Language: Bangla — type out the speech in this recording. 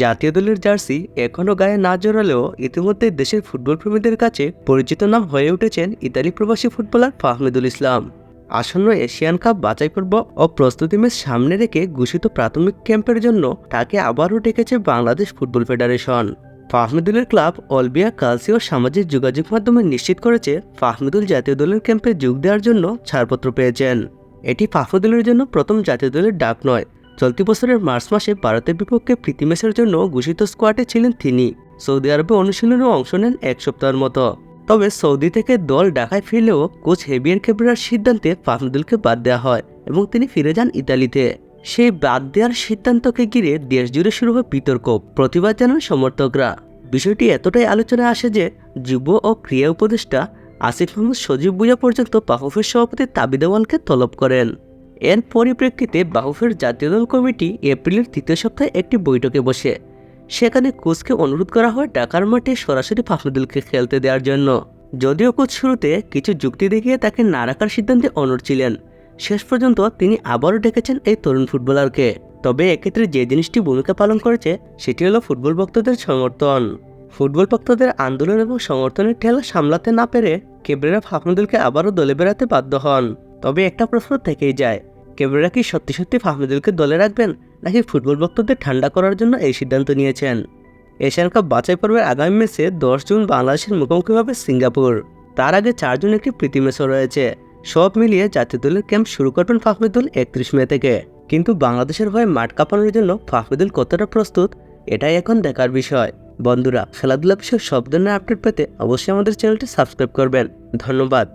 জাতীয় দলের জার্সি এখনও গায়ে না জড়ালেও ইতিমধ্যে দেশের ফুটবল প্রেমীদের কাছে পরিচিত নাম হয়ে উঠেছেন ইতালি প্রবাসী ফুটবলার ফাহমিদুল ইসলাম। আসন্ন এশিয়ান কাপ বাছাই পর্ব ও প্রস্তুতি ম্যাচ সামনে রেখে ঘোষিত প্রাথমিক ক্যাম্পের জন্য তাকে আবারও ডেকেছে বাংলাদেশ ফুটবল ফেডারেশন। ফাহমিদুলের ক্লাব অলবিয়া কালসিও সামাজিক যোগাযোগ মাধ্যমে নিশ্চিত করেছে ফাহমিদুল জাতীয় দলের ক্যাম্পে যোগ দেওয়ার জন্য ছাড়পত্র পেয়েছেন। এটি ফাহমিদুলের জন্য প্রথম জাতীয় দলের ডাক নয়। চলতি বছরের মার্চ মাসে ভারতের বিপক্ষে প্রীতি ম্যাচের জন্য ঘোষিত স্কোয়াডে ছিলেন তিনি। সৌদি আরবে অনুশীলনে অংশ নেন এক সপ্তাহের মতো। তবে সৌদি থেকে দল ঢাকায় ফিরলেও কোচ হেবিয়ার কেবরার সিদ্ধান্তে ফাহমিদুলকে বাদ দেওয়া হয় এবং তিনি ফিরে যান ইতালিতে। সেই বাদ দেওয়ার সিদ্ধান্তকে ঘিরে দেশ জুড়ে শুরু হয় বিতর্ক, প্রতিবাদ জানান সমর্থকরা। বিষয়টি এতটাই আলোচনায় আসে যে যুব ও ক্রিয়া উপদেষ্টা আসিফ মাহমুদ সজীব বুয়া পর্যন্ত বাহুফের সভাপতি তাবিদ দেওয়ালকে তলব করেন। এর পরিপ্রেক্ষিতে বাহুফের জাতীয় দল কমিটি এপ্রিলের তৃতীয় সপ্তাহে একটি বৈঠকে বসে, সেখানে কোচকে অনুরোধ করা হয় ঢাকার মাঠে সরাসরি ফাহমিদুলকে খেলতে দেওয়ার জন্য। যদিও কোচ শুরুতে কিছু যুক্তি দেখিয়ে তাকে না রাখার সিদ্ধান্তে অনড় ছিলেন, শেষ পর্যন্ত তিনি আবারও ডেকেছেন এই তরুণ ফুটবলারকে। তবে এক্ষেত্রে যে জিনিসটি ভূমিকা পালন করেছে, সেটি হলো ফুটবল ভক্তদের সমর্থন। ফুটবল ভক্তদের আন্দোলন এবং সমর্থনের ঠেলা সামলাতে না পেরে কেবরেরা ফাহমিদুলকে আবারও দলে বেড়াতে বাধ্য হন। তবে একটা প্রশ্ন থেকেই যায় কেবরেরা কি সত্যি সত্যি ফাহমিদুলকে দলে রাখবেন, নাকি ফুটবল ভক্তদের ঠান্ডা করার জন্য এই সিদ্ধান্ত নিয়েছেন? এশিয়ান কাপ বাছাই পর্বের আগামী ম্যাচে দশ জুন বাংলাদেশের মুখোমুখি হবে সিঙ্গাপুর। তার আগে চার জুন একটি প্রীতি ম্যাচও রয়েছে। সব মিলিয়ে জাতীয় দলের ক্যাম্প শুরু করবেন ফাহমিদুল একত্রিশ মে থেকে। কিন্তু বাংলাদেশের হয়ে মাঠ কাঁপানোর জন্য ফাহমিদুল কতটা প্রস্তুত, এটাই এখন দেখার বিষয়। বন্ধুরা খেলাধুলা বিষয়ে সব ধরনের আপডেট পেতে অবশ্যই আমাদের চ্যানেলটি সাবস্ক্রাইব করবেন। ধন্যবাদ।